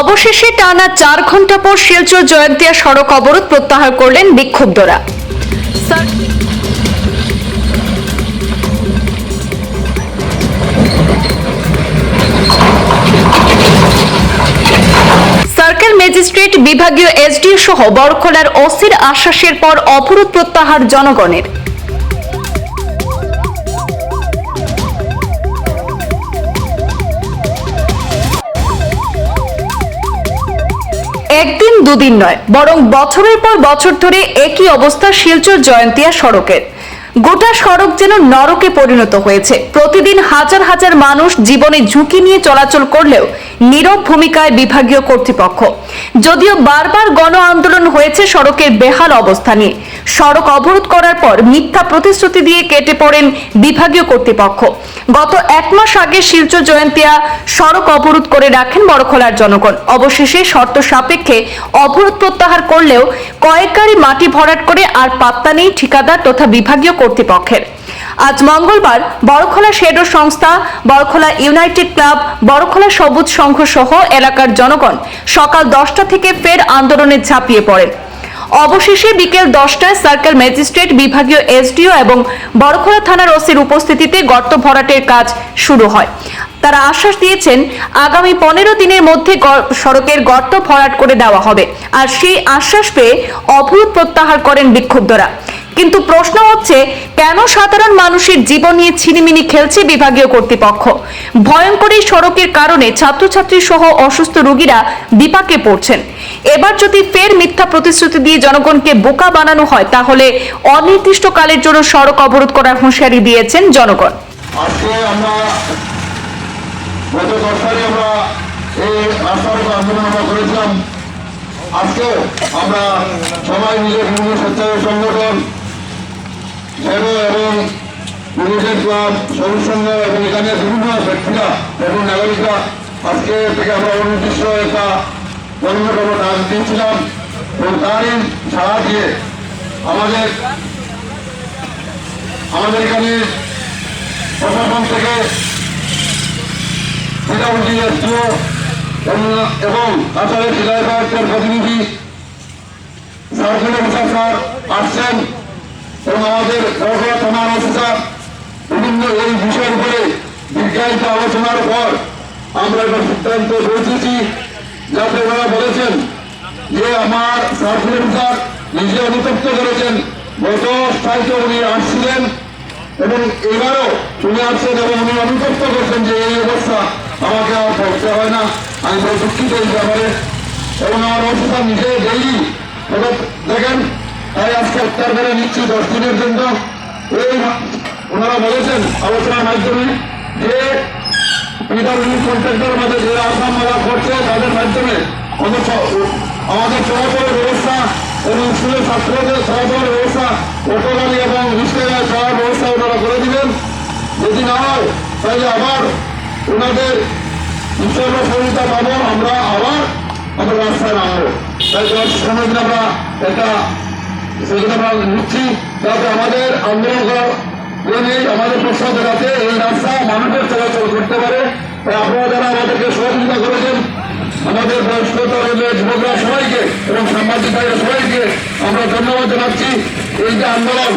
অবশেষে টানা চার ঘণ্টা পর শিলচর জয়ন্তিয়া সড়ক অবরোধ প্রত্যাহার করলেন বিক্ষুব্ধরা। সার্কেল ম্যাজিস্ট্রেট বিভাগীয় এসডিও সহ বড়খলার অস্থির আশ্বাসের পর অবরোধ প্রত্যাহার জনগণের। একদিন দুদিন নয়, বরং বছরের পর বছর ধরে একই অবস্থা শিলচর জয়ন্তিয়া সড়কের। গোটা সড়ক যেন নরকে পরিণত হয়েছে। প্রতিদিন হাজার হাজার মানুষ জীবনে ঝুঁকি নিয়ে চলাচল করলেও নীরব ভূমিকায় বিভাগীয় কর্তৃপক্ষ। যদিও বারবার গণ আন্দোলন হয়েছে সড়কের বেহাল অবস্থা নিয়ে। সড়ক অবরোধ করার পর মিথ্যা প্রতিশ্রুতি দিয়ে কেটে পড়েন বিভাগীয় কর্তৃপক্ষ। গত এক মাস আগে শিলচর জয়ন্তিয়া সড়ক অবরোধ করে রাখেন বড়খোলার জনগণ। অবশেষে শর্ত সাপেক্ষে অবরোধ প্রত্যাহার করলেও কয়েক মাটি ভরাট করে আর পাত্তা নেই ঠিকাদার তথা বিভাগীয় কর্তৃপক্ষের। আজ মঙ্গলবার বড়খোলা শেডো সংস্থা, বড়খোলা ইউনাইটেড ক্লাব, বড়খোলা সবুজ সংঘ সহ এলাকার জনগণ সকাল দশটা থেকে ফের আন্দোলনে ঝাঁপিয়ে পড়েন। অবশেষে বিকেল দশটায় সার্কেল ম্যাজিস্ট্রেট, বিভাগীয় এসডিও এবং বড়খোলা থানার ওসির উপস্থিতিতে গর্ত ভরাটের কাজ শুরু হয়। তারা আশ্বাস দিয়েছেন, আগামী পনেরো দিনের মধ্যে সড়কের গর্ত ভরাট করে দেওয়া হবে। আর সেই আশ্বাস পেয়ে অবরোধ প্রত্যাহার করেন বিক্ষুব্ধরা। কিন্তু প্রশ্ন হচ্ছে, কেন সাধারণ মানুষের জীবন নিয়ে ছিনিমিনি খেলছে বিভাগীয় কর্তৃপক্ষ? ভয়ঙ্কর এই সড়কের কারণে ছাত্রছাত্রী সহ অসুস্থ রোগীরা বিপাকে পড়ছেন। এবার যদি ফের মিথ্যা প্রতিশ্রুতি দিয়ে জনগণকে বোকা বানানো হয়, তাহলে অনির্দিষ্টকালের জন্য সড়ক অবরোধ করার হুঁশিয়ারি দিয়েছেন জনগণ। আজকে আমরা সবাই মিলে বিভিন্ন স্বেচ্ছাসেবী সংগঠন এবং ইউনিটেড ক্লাব সবুজ সংঘ এবং এখানে বিভিন্ন ব্যক্তিরা এবং নাগরিকরা আজকে থেকে আমরা অনির্দিষ্ট একটা গণতন্ত্র ডাক দিয়েছিলাম এবং তারই সাড়া দিয়ে আমাদের আমাদের এখানে প্রশাসন থেকে পিতামন্ত্রী এসডিও এবং আসলে জেলায়তের প্রতিনিধি সার্কেল অফিসার আসছেন। আমাদের সরকার থানার অফিসার। বিভিন্ন এই বিষয়ের উপরে দীর্ঘায়িত আলোচনার পর আমরা একটা সিদ্ধান্ত পৌঁছেছি। যাতে ওনারা বলেছেন যে আমার সার্কেল অফিসার নিজে অনুতপ্ত করেছেন। গত স্থায়িত্ব উনি আসছিলেন এবং এবারও উনি আসছেন এবং উনি অনুতপ্ত করছেন যে এই অবস্থা আমাকে আর পড়তে হয় না। আমি বড় দুঃখিত এই ব্যাপারে। এবং আমার অফিসার নিজে দেখেন। তাই আজকে উত্তর করে নিচ্ছি দশ দিনের জন্য। এই ওনারা বলেছেন আলোচনার মাধ্যমে যে পিডাব্লিউ কন্ট্রাক্টর মধ্যে যে আসাম মালা করছে, তাদের মাধ্যমে আমাদের চ- আমাদের চলাচলের ব্যবস্থা এবং স্কুলের ছাত্রদের চলাচলের ব্যবস্থা অটো এবং রিক্সায় চলার ব্যবস্থা ওনারা করে দিবেন। যদি না হয়, তাহলে আবার ওনাদের ঈশ্বর সহযোগিতা পাবো, আমরা আবার আমরা রাস্তায় নামবো। তাই দশ সময় আমরা একটা নিচ্ছি তাতে আমাদের আন্দোলন করার জন্যে আমাদের প্রশ্ন যাতে এই রাস্তা মানুষের চলাচল করতে পারে। তাই আপনারা যারা আমাদেরকে সহযোগিতা করেছেন, আমাদের বয়স্ক তরুণের যুবকরা সবাইকে এবং সাংবাদিক সবাইকে আমরা ধন্যবাদ জানাচ্ছি। এই যে আন্দোলন।